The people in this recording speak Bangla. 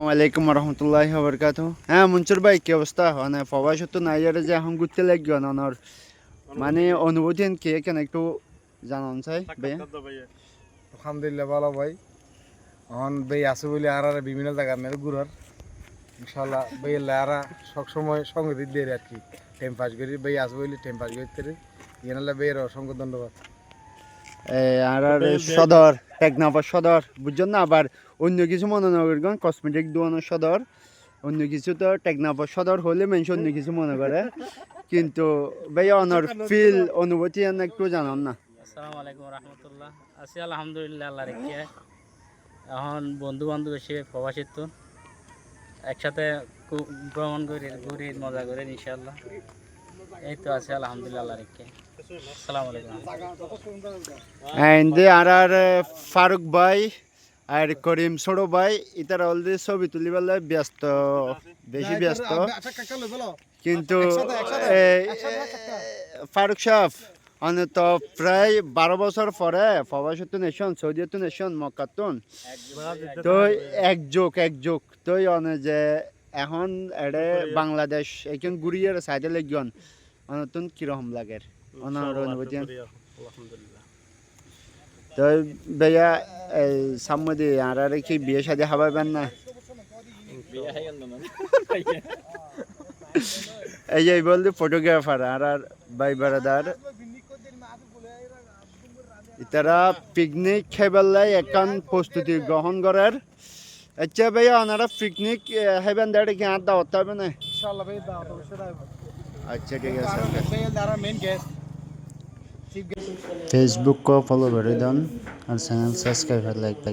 ওয়ালাইকুম রহমতুল্লাহ বরকাত হ্যাঁ মনসুর ভাই কি অবস্থা? মানে প্রবাস তো নাইজারে যে এখন ঘুরতে লাগবে অনর মানে অনুভূতি কে? কেন একটু জানান চাই ভাইয়া। আলহামদুলিল্লাহ ভালো ভাই। এখন বেই আছে বলে আর আর বিভিন্ন জায়গা মেরে ঘুরার। ইনশাল্লাহ বেই আর সবসময় সঙ্গে দিয়ে আর কি। টাইম পাস করি বেই আছে বলে টাইম পাস করতে ইনালে বেয়ের অসংখ্য ধন্যবাদ। এ, আর আর সদর। টেকনাফার সদর, বুঝছেন না? আবার অন্য কিছু মনে করবেন কসমেটিক দোকানের সদর। অন্য কিছু তো টেকনাফার সদর হলে মানুষ অন্য কিছু মনে করে। কিন্তু ভাইয়া অনর ফিল অনুভূতি একটু জানান না। আসসালামু আলাইকুম রহমতুল্লাহ। আছি আলহামদুলিল্লাহ আল্লাহ রেখে এখন বন্ধু বান্ধব এসে প্রবাসিত তো। একসাথে ভ্রমণ করে, ঘুরি, মজা করে ইনশাল্লাহ এই তো আছে আলহামদুলিল্লাহ আল্লাহ রেখে আসসালামু আলাইকুম। এন্ড আর আর ফারুক ভাই আর করিম ছোট ভাই ইতারা অলরেডি ছবি তুলিবেলা ব্যস্ত বেশি ব্যস্ত। কিন্তু এই, ফারুক সাহ অনেক প্রায় বারো বছর পরে প্রবাসত নেশন সৌদিয়ত নেশন মক্কাতুন। তো এক যোগ এক যোগ। তো অনে যে এখন এড়ে বাংলাদেশ এখন ঘুরিয়ে সাইডে লেগন অনতুন কীরকম লাগে? অনার অনুভূতি তো ভাইয়া এই সামনে আর আর কি বিয়ে শাদী হাবাইবেন না? এই যে বলতে ফটোগ্রাফার আর আর ভাই বারাদার। ইতারা পিকনিক খেবেলাই একান প্রস্তুতি গ্রহণ করার। আচ্ছা ভাইয়া ওনারা পিকনিক হেবেন দাঁড়ে কি আর দাওয়াত হবে না? ইনশাল্লাহ বেই দাও তো अच्छा ठीक है फेसबुक को फॉलो कर दन और चैनल सब्सक्राइब लाइक